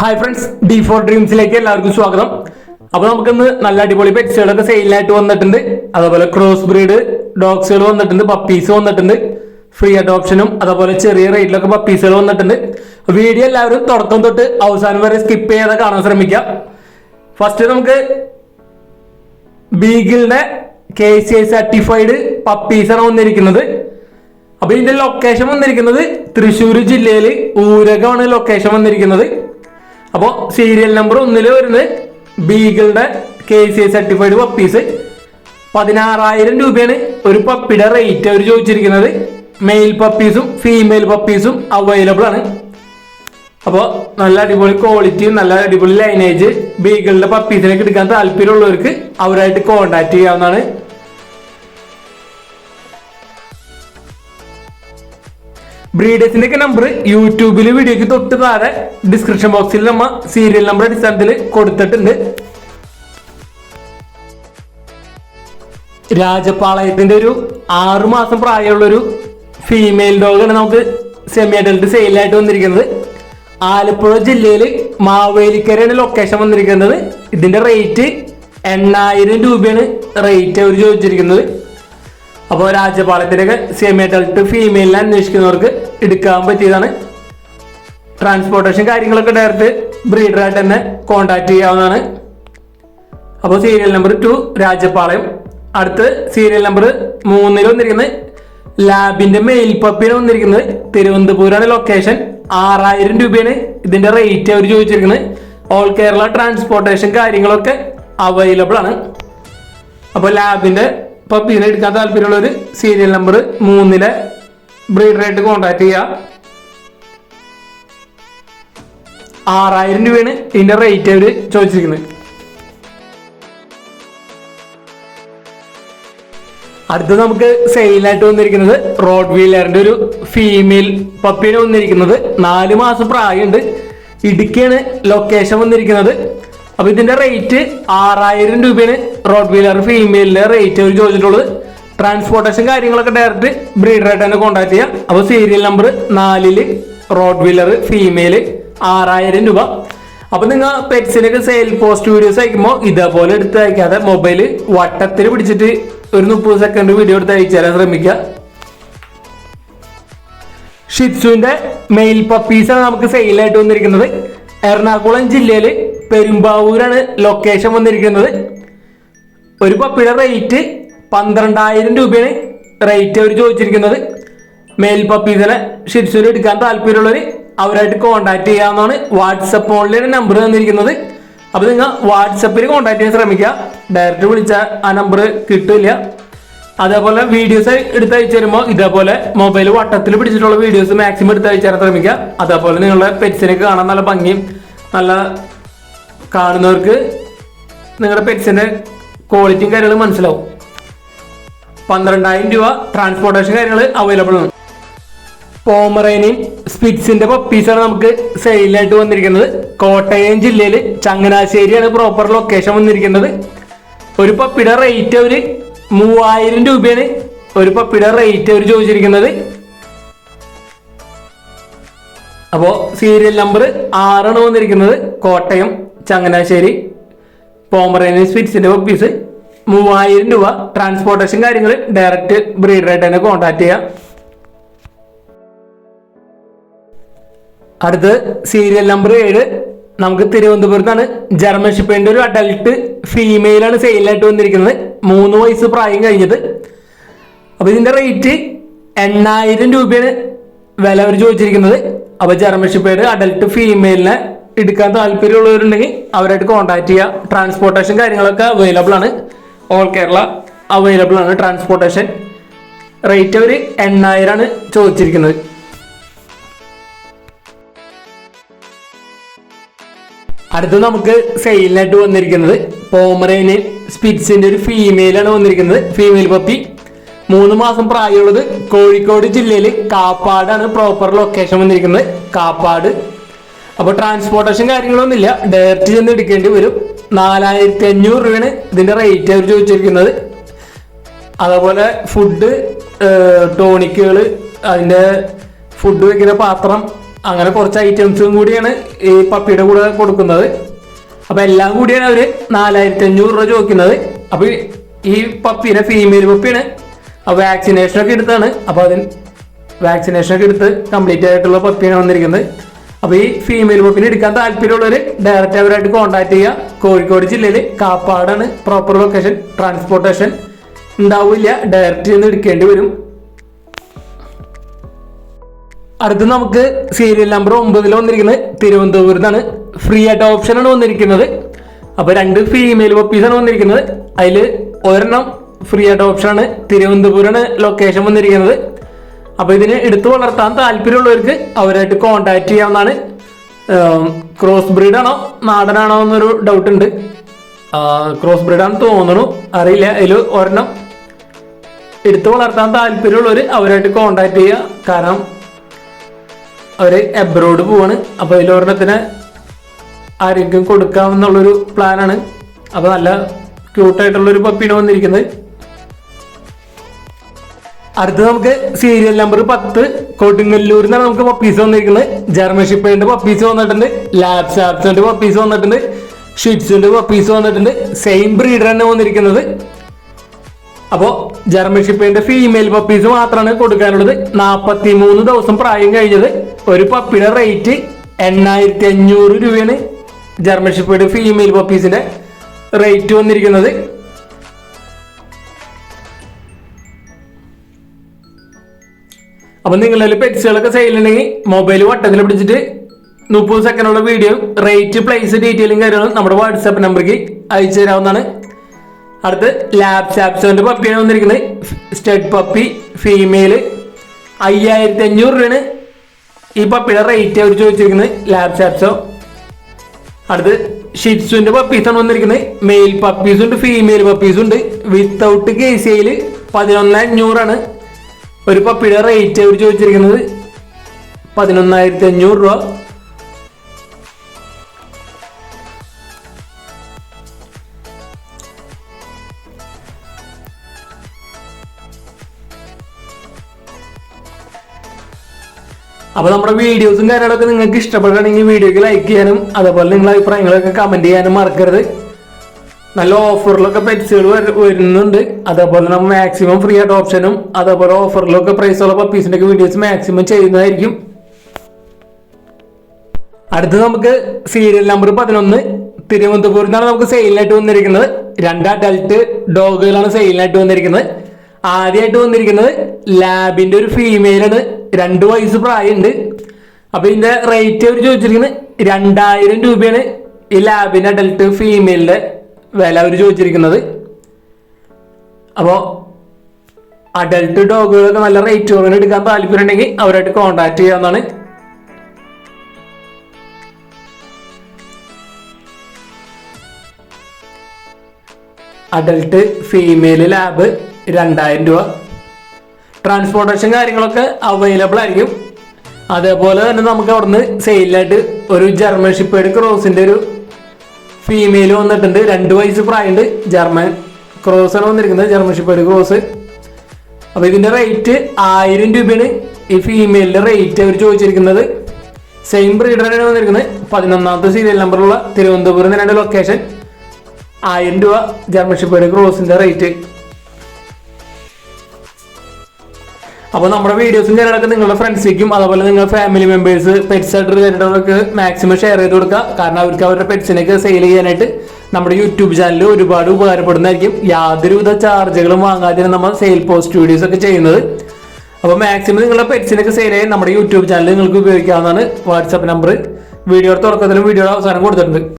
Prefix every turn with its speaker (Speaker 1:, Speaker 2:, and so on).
Speaker 1: Hi friends D four ഡ്രീംസിലേക്ക് എല്ലാവർക്കും സ്വാഗതം. അപ്പൊ നമുക്കിന്ന് നല്ല അടിപൊളി പെറ്റ്സുകളൊക്കെ സെയിലായിട്ട് വന്നിട്ടുണ്ട്. അതേപോലെ ക്രോസ് ബ്രീഡ് ഡോഗ്സുകൾ വന്നിട്ടുണ്ട് പപ്പീസ് വന്നിട്ടുണ്ട്. ഫ്രീ അഡോപ്ഷനും അതേപോലെ ചെറിയ റേറ്റിലൊക്കെ പപ്പീസുകൾ വന്നിട്ടുണ്ട്. വീഡിയോ എല്ലാവരും തുടക്കം തൊട്ട് അവസാനം വരെ സ്കിപ്പ് ചെയ്യാതെ കാണാൻ ശ്രമിക്കാം. ഫസ്റ്റ് നമുക്ക് ബീഗിളിന്റെ കെ സി ഐ സർട്ടിഫൈഡ് പപ്പീസാണ് വന്നിരിക്കുന്നത്. അപ്പൊ ഇതിന്റെ ലൊക്കേഷൻ വന്നിരിക്കുന്നത് തൃശ്ശൂർ ജില്ലയിൽ ഊരകമാണ് ലൊക്കേഷൻ വന്നിരിക്കുന്നത്. അപ്പോൾ സീരിയൽ നമ്പർ ഒന്നിൽ വരുന്നത് ബീഗിളുടെ കെ സി സർട്ടിഫൈഡ് പപ്പീസ് പതിനാറായിരം രൂപയാണ് ഒരു പപ്പിയുടെ റേറ്റ് അവർ ചോദിച്ചിരിക്കുന്നത്. മെയിൽ പപ്പീസും ഫീമെയിൽ പപ്പീസും അവൈലബിൾ ആണ്. അപ്പോൾ നല്ല അടിപൊളി ക്വാളിറ്റിയും നല്ല അടിപൊളി ലൈനേജ് ബീഗിളുടെ പപ്പീസിനൊക്കെ എടുക്കാൻ താല്പര്യമുള്ളവർക്ക് അവരായിട്ട് കോണ്ടാക്ട് ചെയ്യാവുന്നതാണ്. ബ്രീഡേഴ്സിന്റെ ഒക്കെ നമ്പർ യൂട്യൂബിൽ വീഡിയോക്ക് തൊട്ട് താഴെ ഡിസ്ക്രിപ്ഷൻ ബോക്സിൽ നമ്മ സീരിയൽ നമ്പർ അടിസ്ഥാനത്തിൽ കൊടുത്തിട്ടുണ്ട്. രാജപാളയത്തിന്റെ ഒരു ആറു മാസം പ്രായമുള്ളൊരു ഫീമെയിൽ ഡോഗാണ് നമുക്ക് സെമി അഡൽട്ട് സെയിലായിട്ട് വന്നിരിക്കുന്നത്. ആലപ്പുഴ ജില്ലയിൽ മാവേലിക്കരയാണ് ലൊക്കേഷൻ വന്നിരിക്കുന്നത്. ഇതിന്റെ റേറ്റ് എണ്ണായിരം രൂപയാണ് റേറ്റ് അവർ ചോദിച്ചിരിക്കുന്നത്. അപ്പോൾ രാജപാളത്തിലൊക്കെ സെമി അഡൾട്ട് ഫീമെയിലിനെ അന്വേഷിക്കുന്നവർക്ക് എടുക്കാൻ പറ്റിയതാണ്. ട്രാൻസ്പോർട്ടേഷൻ കാര്യങ്ങളൊക്കെ ഡയറക്റ്റ് ബ്രീഡറായിട്ട് തന്നെ കോണ്ടാക്ട് ചെയ്യാവുന്നതാണ്. അപ്പോൾ സീരിയൽ നമ്പർ ടു രാജപാളയം അടുത്ത് സീരിയൽ നമ്പർ മൂന്നിൽ വന്നിരിക്കുന്നത് ലാബിന്റെ മെയിൽ പപ്പിന് വന്നിരിക്കുന്നത്. തിരുവനന്തപുരമാണ് ലൊക്കേഷൻ ആറായിരം രൂപയാണ് ഇതിന്റെ റേറ്റ് അവർ ചോദിച്ചിരിക്കുന്നത്. ഓൾ കേരള ട്രാൻസ്പോർട്ടേഷൻ കാര്യങ്ങളൊക്കെ അവൈലബിൾ ആണ്. അപ്പോൾ ലാബിന്റെ പപ്പീനെ എടുക്കാൻ താല്പര്യമുള്ളവർ സീരിയൽ നമ്പർ മൂന്നിലെ ബ്രീഡറായിട്ട് കോൺടാക്ട് ചെയ്യുക ആറായിരം രൂപയാണ് ഇതിന്റെ റേറ്റ് അവർ ചോദിച്ചിരിക്കുന്നത്. അടുത്ത് നമുക്ക് സെയിലായിട്ട് വന്നിരിക്കുന്നത് റോഡ് വീലറിന്റെ ഒരു ഫീമെയിൽ പപ്പിയാണ് വന്നിരിക്കുന്നത്. നാല് മാസം പ്രായമുണ്ട്. ഇടുക്കിയാണ് ലൊക്കേഷൻ വന്നിരിക്കുന്നത്. അപ്പോൾ ഇതിന്റെ റേറ്റ് ആറായിരം രൂപയാണ് റോഡ് വീലർ ഫീമെയിലിന് റേറ്റ് അവർ ചോദിച്ചിട്ടുള്ളത് ട്രാൻസ്പോർട്ടേഷൻ കാര്യങ്ങളൊക്കെ ഡയറക്റ്റ് ബ്രീഡറായിട്ട് തന്നെ കോൺടാക്ട് ചെയ്യാം. അപ്പോൾ സീരിയൽ നമ്പർ നാലിൽ റോഡ് വീലർ ഫീമെയിൽ ആറായിരം രൂപ. അപ്പൊ നിങ്ങൾ പെറ്റ്സിനൊക്കെ സെയിൽ പോസ്റ്റ് വീഡിയോസ് അയക്കുമ്പോൾ ഇതേപോലെ എടുത്ത് അയക്കാതെ മൊബൈൽ വട്ടത്തിൽ പിടിച്ചിട്ട് ഒരു മുപ്പത് സെക്കൻഡ് വീഡിയോ എടുത്ത് അയച്ചാൽ ശ്രമിക്കുക. ഷിറ്റ്സുവിന്റെ മെയിൽ പപ്പീസാണ് നമുക്ക് സെയിലായിട്ട് വന്നിരിക്കുന്നത്. എറണാകുളം ജില്ലയിൽ പെരുമ്പാവൂരാണ് ലൊക്കേഷൻ വന്നിരിക്കുന്നത്. ഒരു പപ്പിയുടെ റേറ്റ് പന്ത്രണ്ടായിരം രൂപയാണ് റേറ്റ് അവർ ചോദിച്ചിരിക്കുന്നത്. മെയിൽ പപ്പീസിനെ ഷിറ്റ്സുവിൽ എടുക്കാൻ താല്പര്യമുള്ളവർ അവരായിട്ട് കോൺടാക്ട് ചെയ്യാവുന്നതാണ്. വാട്സപ്പ് ഓൺലൈൻ നമ്പർ തന്നിരിക്കുന്നത്. അപ്പോൾ നിങ്ങൾ വാട്സപ്പിൽ കോൺടാക്ട് ചെയ്യാൻ ശ്രമിക്കുക. ഡയറക്റ്റ് വിളിച്ചാൽ ആ നമ്പർ കിട്ടില്ല. അതേപോലെ വീഡിയോസ് എടുത്ത് അയച്ചു തരുമ്പോൾ ഇതേപോലെ മൊബൈൽ വട്ടത്തിൽ പിടിച്ചിട്ടുള്ള വീഡിയോസ് മാക്സിമം എടുത്ത് അയച്ചു തരാൻ ശ്രമിക്കുക. അതേപോലെ നിങ്ങളുടെ പെറ്റ്സിനെ കാണാൻ നല്ല ഭംഗിയും നല്ല കാണുന്നവർക്ക് നിങ്ങളുടെ പെറ്റ്സിന്റെ ക്വാളിറ്റിയും കാര്യങ്ങളും മനസ്സിലാവും. പന്ത്രണ്ടായിരം രൂപ ട്രാൻസ്പോർട്ടേഷൻ കാര്യങ്ങൾ അവൈലബിൾ ആണ്. പോമറേനിയും സ്പിറ്റ്സിന്റെ പപ്പീസാണ് നമുക്ക് സെയിലായിട്ട് വന്നിരിക്കുന്നത്. കോട്ടയം ജില്ലയിൽ ചങ്ങനാശ്ശേരിയാണ് പ്രോപ്പർ ലൊക്കേഷൻ വന്നിരിക്കുന്നത്. ഒരു പപ്പിയുടെ റേറ്റ് അവർ മൂവായിരം രൂപയാണ് ഒരു പപ്പിയുടെ റേറ്റ് അവർ ചോദിച്ചിരിക്കുന്നത്. അപ്പോൾ സീരിയൽ നമ്പർ ആറാണ് വന്നിരിക്കുന്നത്. കോട്ടയം ചങ്ങനാശ്ശേരി. പോമറേനിയൻ സ്പിറ്റ്സിന്റെ പപ്പീസ് മൂവായിരം രൂപ ട്രാൻസ്പോർട്ടേഷൻ കാര്യങ്ങൾ ഡയറക്റ്റ് ബ്രീഡറായിട്ട് തന്നെ കോൺടാക്ട് ചെയ്യാം. അടുത്ത് സീരിയൽ നമ്പർ ഏഴ് നമുക്ക് തിരുവനന്തപുരത്താണ്. ജർമ്മൻ ഷിപ്പേന്റെ ഒരു അഡൽട്ട് ഫീമെയിലാണ് സെയിലായിട്ട് വന്നിരിക്കുന്നത്. മൂന്ന് വയസ്സ് പ്രായം കഴിഞ്ഞത്. അപ്പൊ ഇതിന്റെ റേറ്റ് എണ്ണായിരം രൂപയാണ് വില അവർ ചോദിച്ചിരിക്കുന്നത്. അപ്പൊ ജർമ്മൻ ഷിപ്പേഡ് അഡൽട്ട് ഫീമെയിലിനെ എടുക്കാൻ താല്പര്യമുള്ളവരുണ്ടെങ്കിൽ അവരായിട്ട് കോൺടാക്ട് ചെയ്യുക ട്രാൻസ്പോർട്ടേഷൻ കാര്യങ്ങളൊക്കെ അവൈലബിൾ ആണ്. ഓൾ കേരള അവൈലബിൾ ആണ് ട്രാൻസ്പോർട്ടേഷൻ റേറ്റ് അവർ എണ്ണായിരമാണ് ചോദിച്ചിരിക്കുന്നത്. അടുത്ത് നമുക്ക് സെയിലിനായിട്ട് വന്നിരിക്കുന്നത്. പോമറേനിയൻ സ്പിറ്റ്സിന്റെ ഒരു ഫീമെയിൽ ആണ് വന്നിരിക്കുന്നത്. ഫീമെയിൽ പപ്പി മൂന്ന് മാസം പ്രായമുള്ളത് കോഴിക്കോട് ജില്ലയിൽ കാപ്പാടാണ് പ്രോപ്പർ ലൊക്കേഷൻ വന്നിരിക്കുന്നത്. കാപ്പാട് അപ്പോൾ ട്രാൻസ്പോർട്ടേഷൻ കാര്യങ്ങളൊന്നുമില്ല. ഡയറക്റ്റ് ചെന്ന് എടുക്കേണ്ടി വരും. നാലായിരത്തി അഞ്ഞൂറ് രൂപയാണ് ഇതിന്റെ റേറ്റ് അവർ ചോദിച്ചിരിക്കുന്നത്. അതേപോലെ ഫുഡ് ടോണിക്കുകൾ അതിന്റെ ഫുഡ് വെക്കുന്ന പാത്രം അങ്ങനെ കുറച്ച് ഐറ്റംസും കൂടിയാണ് ഈ പപ്പിയുടെ കൂടെ കൊടുക്കുന്നത്. അപ്പൊ എല്ലാം കൂടിയാണ് അവർ നാലായിരത്തി അഞ്ഞൂറ് രൂപ ചോദിക്കുന്നത്. അപ്പൊ ഈ- പപ്പിനെ ഫീമെയിൽ പപ്പിയാണ് വാക്സിനേഷൻ ഒക്കെ എടുത്താണ്. അപ്പൊ അതിന് വാക്സിനേഷൻ ഒക്കെ എടുത്ത് കംപ്ലീറ്റ് ആയിട്ടുള്ള പപ്പിയാണ് വന്നിരിക്കുന്നത്. അപ്പൊ ഈ ഫീമെയിൽ പപ്പിനെ എടുക്കാൻ താല്പര്യമുള്ളവർ ഡയറക്റ്റ് അവരായിട്ട് കോൺടാക്ട് ചെയ്യുക. കോഴിക്കോട് ജില്ലയിൽ കാപ്പാടാണ് പ്രോപ്പർ ലൊക്കേഷൻ ട്രാൻസ്പോർട്ടേഷൻ ഉണ്ടാവില്ല. ഡയറക്റ്റ് നിന്ന് എടുക്കേണ്ടി വരും. അടുത്ത് നമുക്ക് സീരിയൽ നമ്പർ ഒമ്പതിൽ വന്നിരിക്കുന്നത് തിരുവനന്തപുരത്താണ്. ഫ്രീ ആയിട്ട് ആണ് വന്നിരിക്കുന്നത്. അപ്പൊ രണ്ട് ഫീമെയിൽ പപ്പീസാണ് വന്നിരിക്കുന്നത്. അതിൽ ഒരെണ്ണം ഫ്രീ ആയിട്ട് ആണ്. തിരുവനന്തപുരമാണ് ലൊക്കേഷൻ വന്നിരിക്കുന്നത്. അപ്പൊ ഇതിന് എടുത്തു വളർത്താൻ താല്പര്യമുള്ളവർക്ക് അവരായിട്ട് കോണ്ടാക്ട് ചെയ്യാവുന്നതാണ്. ക്രോസ് ബ്രീഡാണോ നാടനാണോ എന്നൊരു ഡൗട്ട് ഉണ്ട്. ക്രോസ് ബ്രീഡാണെന്ന് തോന്നുന്നു. അറിയില്ല അതിൽ ഒരെണ്ണം എടുത്തു വളർത്താൻ താല്പര്യമുള്ളവർ അവരായിട്ട് കോണ്ടാക്ട് ചെയ്യുക കാരണം അവർ എബ്രോഡ് പോവാണ്. അപ്പൊ അതിലൊരെണ്ണത്തിന് ആരെങ്കിലും കൊടുക്കാം എന്നുള്ളൊരു പ്ലാനാണ് അപ്പൊ നല്ല ക്യൂട്ടായിട്ടുള്ള ഒരു പപ്പിയാണ് വന്നിരിക്കുന്നത്. അടുത്ത് നമുക്ക് സീരിയൽ നമ്പർ പത്ത്. കൊടുങ്ങല്ലൂരിൽ നിന്നാണ് നമുക്ക് പപ്പീസ് വന്നിരിക്കുന്നത്. ജർമ്മൻ ഷിപ്പേന്റെ പപ്പീസ് വന്നിട്ടുണ്ട്. ലാബ് സാപ്സിന്റെ പപ്പീസ് വന്നിട്ടുണ്ട്. ഷിറ്റ്സിന്റെ പപ്പീസ് വന്നിട്ടുണ്ട്. സെയിം ബ്രീഡർ തന്നെ വന്നിരിക്കുന്നത്. അപ്പോ ജർമ്മൻ ഷിപ്പേന്റെ ഫീമെയിൽ പപ്പീസ് മാത്രമാണ് കൊടുക്കാനുള്ളത്. നാപ്പത്തി മൂന്ന് ദിവസം പ്രായം കഴിഞ്ഞത്. ഒരു പപ്പിയുടെ റേറ്റ് എണ്ണായിരത്തി അഞ്ഞൂറ് രൂപയാണ് ജർമ്മൻ ഷിപ്പേഡ് ഫീമെയിൽ പപ്പീസിന്റെ റേറ്റ് വന്നിരിക്കുന്നത്. അപ്പൊ നിങ്ങളിൽ പെറ്റ്സുകളൊക്കെ സെയിലുണ്ടെങ്കിൽ മൊബൈൽ വട്ടത്തിൽ പിടിച്ചിട്ട് മുപ്പത് സെക്കൻഡുള്ള വീഡിയോ റേറ്റ് പ്ലേസ് ഡീറ്റെയിലും കാര്യങ്ങളും നമ്മുടെ വാട്സാപ്പ് നമ്പർക്ക് അയച്ചു തരാവുന്നതാണ്. അടുത്ത് ലാബ് സാപ്സോന്റെ പപ്പിയാണ് വന്നിരിക്കുന്നത്. സ്റ്റഡ് പപ്പി ഫീമെയിൽ അയ്യായിരത്തി അഞ്ഞൂറ് രൂപയാണ് ഈ പപ്പിയുടെ റേറ്റ് അവർ ചോദിച്ചിരിക്കുന്നത് ലാബ് സാപ്സോ അടുത്ത് ഷിറ്റ്സുവിന്റെ പപ്പീസാണ് വന്നിരിക്കുന്നത്. മെയിൽ പപ്പീസും ഉണ്ട് ഫീമെയിൽ പപ്പീസും ഉണ്ട്. വിത്തൗട്ട് കെ സി ഐയിൽ പതിനൊന്ന് അഞ്ഞൂറാണ് ഒരു പപ്പിയുടെ റേറ്റ് അവർ ചോദിച്ചിരിക്കുന്നത് പതിനൊന്നായിരത്തി അഞ്ഞൂറ് രൂപ. അപ്പൊ നമ്മുടെ വീഡിയോസും കാര്യങ്ങളൊക്കെ നിങ്ങൾക്ക് ഇഷ്ടപ്പെടുകയാണെങ്കിൽ വീഡിയോക്ക് ലൈക്ക് ചെയ്യാനും അതേപോലെ നിങ്ങളുടെ അഭിപ്രായങ്ങളൊക്കെ കമന്റ് ചെയ്യാനും മറക്കരുത്. നല്ല ഓഫറിലൊക്കെ പെറ്റ്സുകൾ വരുന്നുണ്ട്. അതേപോലെ നമ്മൾ മാക്സിമം ഫ്രീ ഓപ്ഷനും അതേപോലെ ഓഫറിലൊക്കെ പ്രൈസുള്ള പപ്പീസിന്റെ ഒക്കെ വീഡിയോസ് മാക്സിമം ചെയ്യുന്നതായിരിക്കും. അടുത്ത് നമുക്ക് സീരിയൽ നമ്പർ പതിനൊന്ന് തിരുവനന്തപുരത്താണ് നമുക്ക് സെയിലിനായിട്ട് വന്നിരിക്കുന്നത്. രണ്ട് അഡൽട്ട് ഡോഗുകളാണ് സെയിലിനായിട്ട് വന്നിരിക്കുന്നത്. ആദ്യമായിട്ട് വന്നിരിക്കുന്നത് ലാബിന്റെ ഒരു ഫീമെയിലാണ് രണ്ട് വയസ്സ് പ്രായമുണ്ട്. അപ്പോൾ ഇതിന്റെ റേറ്റ് അവർ ചോദിച്ചിരിക്കുന്നത് രണ്ടായിരം രൂപയാണ് ഈ ലാബിന്റെ അഡൽട്ട് ഫീമെയിലിന്റെ വില അവർ ചോദിച്ചിരിക്കുന്നത്. അപ്പോൾ അഡൽട്ട് ഡോഗുകളൊക്കെ നല്ല റേറ്റ് കുറവിന് എടുക്കാൻ താല്പര്യം ഉണ്ടെങ്കിൽ അവരായിട്ട് കോണ്ടാക്ട് ചെയ്യാവുന്നതാണ് അഡൽട്ട് ഫീമെയിൽ ലാബ് രണ്ടായിരം രൂപ. ട്രാൻസ്പോർട്ടേഷൻ കാര്യങ്ങളൊക്കെ അവൈലബിൾ ആയിരിക്കും. അതേപോലെ തന്നെ നമുക്ക് അവിടുന്ന് സെയിലായിട്ട് ഒരു ജർമ്മൻ ഷിപ്പേഡ് ക്രോസിന്റെ ഒരു ഫീമെയിൽ വന്നിട്ടുണ്ട്. രണ്ട് വയസ്സ് പ്രായമുണ്ട്. ജർമ്മൻ ക്രോസ് ആണ് വന്നിരിക്കുന്നത്. ജർമ്മൻ ഷിപ്പേഡ് ക്രോസ് അപ്പൊ ഇതിന്റെ റേറ്റ് ആയിരം രൂപയാണ്. ഈ ഫീമെയിലിന്റെ റേറ്റ് അവർ ചോദിച്ചിരിക്കുന്നത്. സെയിം ബ്രീഡറാണ് വന്നിരിക്കുന്നത്. പതിനൊന്നാമത്തെ സീരിയൽ നമ്പറുള്ള തിരുവനന്തപുരം രണ്ട് ലൊക്കേഷൻ ആയിരം രൂപ ജർമ്മൻ ഷിപ്പേഡ് ക്രോസിന്റെ റേറ്റ് അപ്പോൾ നമ്മുടെ വീഡിയോസും കാര്യങ്ങളൊക്കെ നിങ്ങളുടെ ഫ്രണ്ട്സിലേക്കും അതുപോലെ നിങ്ങളുടെ ഫാമിലി മെമ്പേഴ്സ് പെറ്റ്സ് ആയിട്ട് റിലേറ്റഡൊക്കെ മാക്സിമം ഷെയർ ചെയ്ത് കൊടുക്കുക. കാരണം അവർക്ക് അവരുടെ പെറ്റ്സിനൊക്കെ സെയിൽ ചെയ്യാനായിട്ട് നമ്മുടെ യൂട്യൂബ് ചാനൽ ഒരുപാട് ഉപകാരപ്പെടുന്നതായിരിക്കും. യാതൊരുവിധ ചാർജുകളും വാങ്ങാതെ നമ്മൾ സെയിൽ പോസ്റ്റ് വീഡിയോസ് ഒക്കെ ചെയ്യുന്നത്. അപ്പോൾ മാക്സിമം നിങ്ങളുടെ പെറ്റ്സിനൊക്കെ സെയിൽ ചെയ്യാൻ നമ്മുടെ യൂട്യൂബ് ചാനൽ നിങ്ങൾക്ക് ഉപയോഗിക്കാവുന്നതാണ്. വാട്സാപ്പ് നമ്പർ വീഡിയോയുടെ തുടക്കത്തിലും വീഡിയോയുടെ അവസാനം കൊടുത്തിട്ടുണ്ട്.